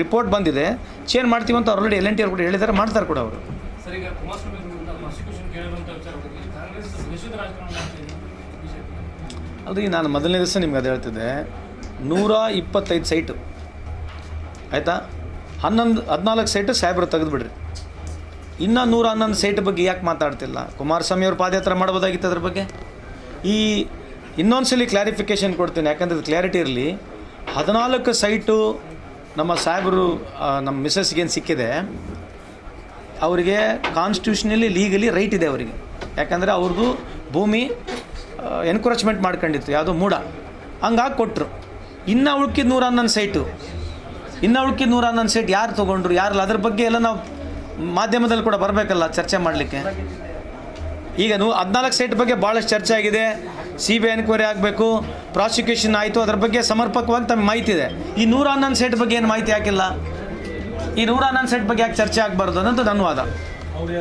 Report ಬಂದಿದೆ. Change ಮಾಡ್ತೀವಿ ಅಂತ ಆಲ್ರೆಡಿ ಎಲ್ ಎನ್ ಟಿ ಅವ್ರು ಕೂಡ ಹೇಳಿದ್ದಾರೆ. ಮಾಡ್ತಾರೆ ಕೂಡ ಅವರು. ಅಲ್ರಿ ನಾನು ಮೊದಲನೇ ದಿವಸ ನಿಮ್ಗೆ ಅದು ಹೇಳ್ತಿದ್ದೆ. ನೂರ ಇಪ್ಪತ್ತೈದು ಸೈಟು. ಆಯಿತಾ? ಹನ್ನೊಂದು ಹದಿನಾಲ್ಕು ಸೈಟು ಸಾಹೇಬ್ರು ತೆಗೆದುಬಿಡ್ರಿ ಇನ್ನೂ ನೂರ ಹನ್ನೊಂದು ಸೈಟ್ ಬಗ್ಗೆ ಯಾಕೆ ಮಾತಾಡ್ತಿಲ್ಲ? ಕುಮಾರಸ್ವಾಮಿ ಅವರು ಪಾದಯಾತ್ರೆ ಮಾಡ್ಬೋದಾಗಿತ್ತು ಅದ್ರ ಬಗ್ಗೆ? ಈ ಇನ್ನೊಂದ್ಸಲಿ ಕ್ಲಾರಿಫಿಕೇಷನ್ ಕೊಡ್ತೀನಿ. ಯಾಕಂದ್ರೆ ಕ್ಲಾರಿಟಿ ಇರಲಿ. ಹದಿನಾಲ್ಕು ಸೈಟು ನಮ್ಮ ಸಾಹೇಬರು ನಮ್ಮ ಮಿಸ್ಸಸ್ಗೇನು ಸಿಕ್ಕಿದೆ, ಅವರಿಗೆ ಕಾನ್ಸ್ಟಿಟ್ಯೂಷನಲ್ಲಿ ಲೀಗಲಿ ರೈಟ್ ಇದೆ ಅವರಿಗೆ. ಯಾಕಂದರೆ ಅವ್ರದ್ದು ಭೂಮಿ ಎನ್ಕರೇಜ್ಮೆಂಟ್ ಮಾಡ್ಕೊಂಡಿತ್ತು, ಯಾವುದೋ ಮೂಡ. ಹಂಗಾಗಿ ಕೊಟ್ಟರು ಇನ್ನು ಉಳ್ಕಿದ ನೂರ ಹನ್ನೊಂದು ಸೈಟು. ಇನ್ನು ಉಳ್ಕಿದ ನೂರ ಹನ್ನೊಂದು ಸೈಟ್ ಯಾರು ತೊಗೊಂಡ್ರು ಯಾರಲ್ಲ ಅದ್ರ ಬಗ್ಗೆ ಎಲ್ಲ ನಾವು ಮಾಧ್ಯಮದಲ್ಲಿ ಕೂಡ ಬರಬೇಕಲ್ಲ ಚರ್ಚೆ ಮಾಡಲಿಕ್ಕೆ. ಈಗ ನೂ ಹದಿನಾಲ್ಕು ಸೈಟ್ ಬಗ್ಗೆ ಭಾಳಷ್ಟು ಚರ್ಚೆ ಆಗಿದೆ. ಸಿ ಬಿ ಐ ಎನ್ಕ್ವೈರಿ ಆಗಬೇಕು ಪ್ರಾಸಿಕ್ಯೂಷನ್ ಆಯಿತು ಅದ್ರ ಬಗ್ಗೆ ಸಮರ್ಪಕವಾಗಿ ತಮ್ಮ ಮಾಹಿತಿ ಇದೆ. ಈ ನೂರ ಹನ್ನೊಂದು ಸೆಟ್ ಬಗ್ಗೆ ಏನು ಮಾಹಿತಿ ಹಾಕಿಲ್ಲ? ಈ ನೂರ ಹನ್ನೊಂದು ಸೆಟ್ ಬಗ್ಗೆ ಯಾಕೆ ಚರ್ಚೆ ಆಗಬಾರ್ದು ಅನ್ನೋದು ಧನ್ಯವಾದ. ವಾದ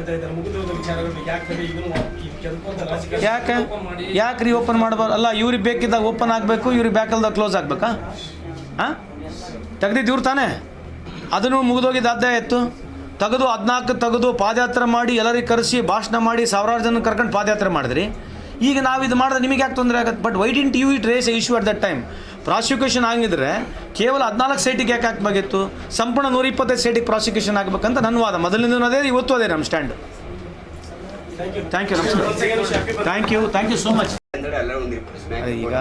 ಯಾಕೆ ಯಾಕೆ? ರೀ ಓಪನ್ ಮಾಡಬಾರ್ದು? ಅಲ್ಲ ಇವ್ರಿಗೆ ಬೇಕಿದ್ದಾಗ ಓಪನ್ ಆಗಬೇಕು ಇವ್ರಿಗೆ ಬೇಕಲ್ದಾಗ ಕ್ಲೋಸ್ ಆಗಬೇಕಾ? ಹಾಂ ತೆಗ್ದಿದ್ದು ಇವ್ರು ತಾನೇ? ಅದನ್ನು ಮುಗಿದೋಗಿದ್ದು ಅದೇ ಇತ್ತು ತೆಗೆದು ಹದಿನಾಲ್ಕು ತೆಗೆದು ಪಾದಯಾತ್ರೆ ಮಾಡಿ ಎಲ್ಲರಿಗೆ ಕರೆಸಿ ಭಾಷಣ ಮಾಡಿ ಸಾವಿರಾರು ಜನ ಕರ್ಕೊಂಡು ಪಾದಯಾತ್ರೆ ಮಾಡಿದ್ರಿ. ಈಗ ನಾವು ಇದು ಮಾಡಿದ್ರೆ ನಿಮಗೆ ಯಾಕೆ ತೊಂದರೆ ಆಗುತ್ತೆ? But why didn't you it raise issue at that time prosecution ಆಗಿದ್ರೆ ಕೇವಲ ಹದಿನಾಲ್ಕು ಸೈಟಿಗೆ ಯಾಕೆ ಹಾಕಬೇಕಿತ್ತು? ಸಂಪೂರ್ಣ ನೂರ ಇಪ್ಪತ್ತೈದು ಸೈಟಿಗೆ ಪ್ರಾಸಿಕ್ಯೂಷನ್ ಆಗಬೇಕಂತ ನನ್ನ ವಾದ. ಮೊದಲಿಂದ ಅದೇ ಇವತ್ತು ಅದೇ ನಮ್ಮ ಸ್ಟ್ಯಾಂಡ್ ಥ್ಯಾಂಕ್ ಯು ನಮಸ್ಕಾರ. Thank you thank you so much ಈಗ